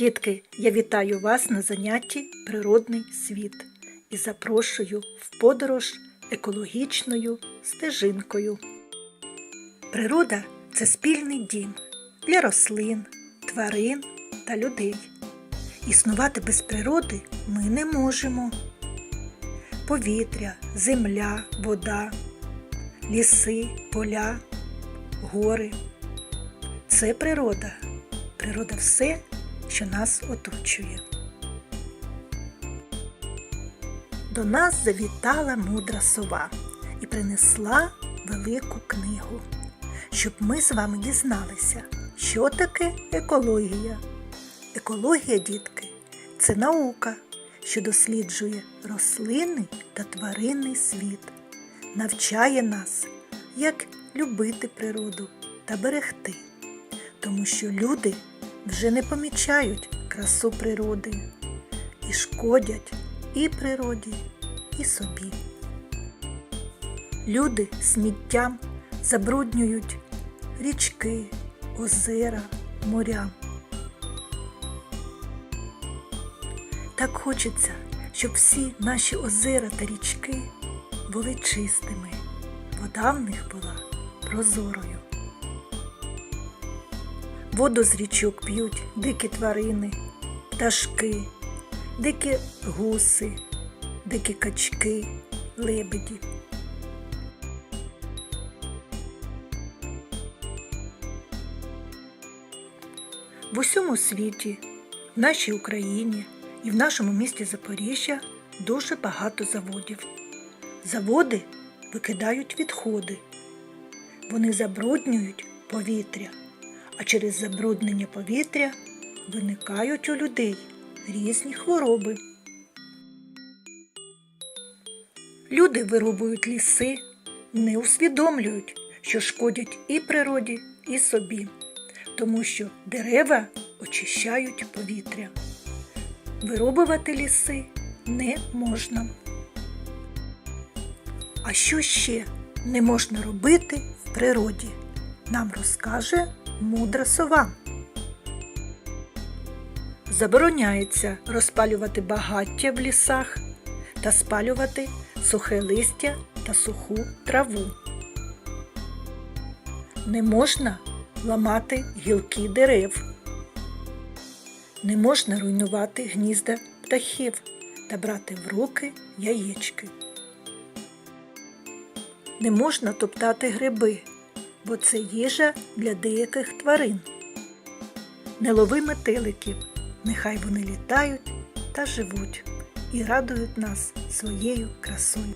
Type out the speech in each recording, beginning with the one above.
Дітки, я вітаю вас на занятті Природний світ і запрошую в подорож екологічною стежинкою. Природа це спільний дім для рослин, тварин та людей. Існувати без природи ми не можемо. Повітря, земля, вода, ліси, поля, гори. Це природа. Природа все, що нас оточує. До нас завітала мудра сова і принесла велику книгу, щоб ми з вами дізналися, що таке екологія. Екологія, дітки, це наука, що досліджує рослинний та тваринний світ, навчає нас, як любити природу та берегти, тому що люди вже не помічають красу природи і шкодять і природі, і собі. Люди сміттям забруднюють річки, озера, моря. Так хочеться, щоб всі наші озера та річки були чистими, вода в них була прозорою. Воду з річок п'ють дикі тварини, пташки, дикі гуси, дикі качки, лебеді. В усьому світі, в нашій Україні і в нашому місті Запоріжжя дуже багато заводів. Заводи викидають відходи. Вони забруднюють повітря, а через забруднення повітря виникають у людей різні хвороби. Люди вирубують ліси, не усвідомлюють, що шкодять і природі, і собі, тому що дерева очищають повітря. Вирубувати ліси не можна. А що ще не можна робити в природі? Нам розкаже мудра сова. Забороняється розпалювати багаття в лісах та спалювати сухе листя та суху траву. Не можна ламати гілки дерев. Не можна руйнувати гнізда птахів та брати в руки яєчки. Не можна топтати гриби, бо це їжа для деяких тварин. Не лови метеликів, нехай вони літають та живуть і радують нас своєю красою.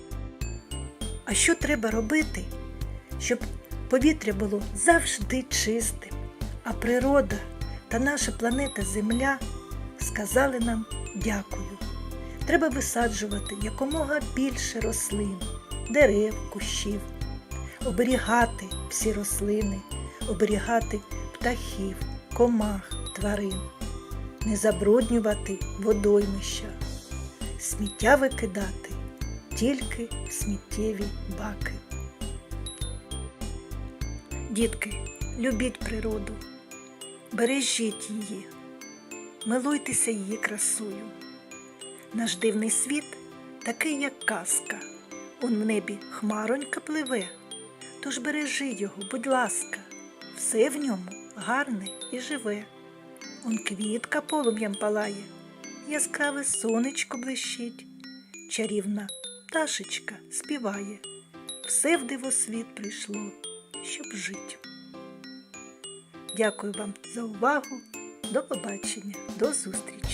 А що треба робити, щоб повітря було завжди чистим, а природа та наша планета Земля сказали нам дякую. Треба висаджувати якомога більше рослин, дерев, кущів, оберігати всі рослини, оберігати птахів, комах, тварин, не забруднювати водоймища, сміття викидати тільки сміттєві баки. Дітки, любіть природу, бережіть її, милуйтеся її красою. Наш дивний світ такий, як казка. Он в небі хмаронька пливе, тож бережи його, будь ласка, все в ньому гарне і живе. Он квітка полум'ям палає, яскраве сонечко блищить, чарівна пташечка співає, все в дивосвіт прийшло, щоб жить. Дякую вам за увагу. До побачення, до зустрічі!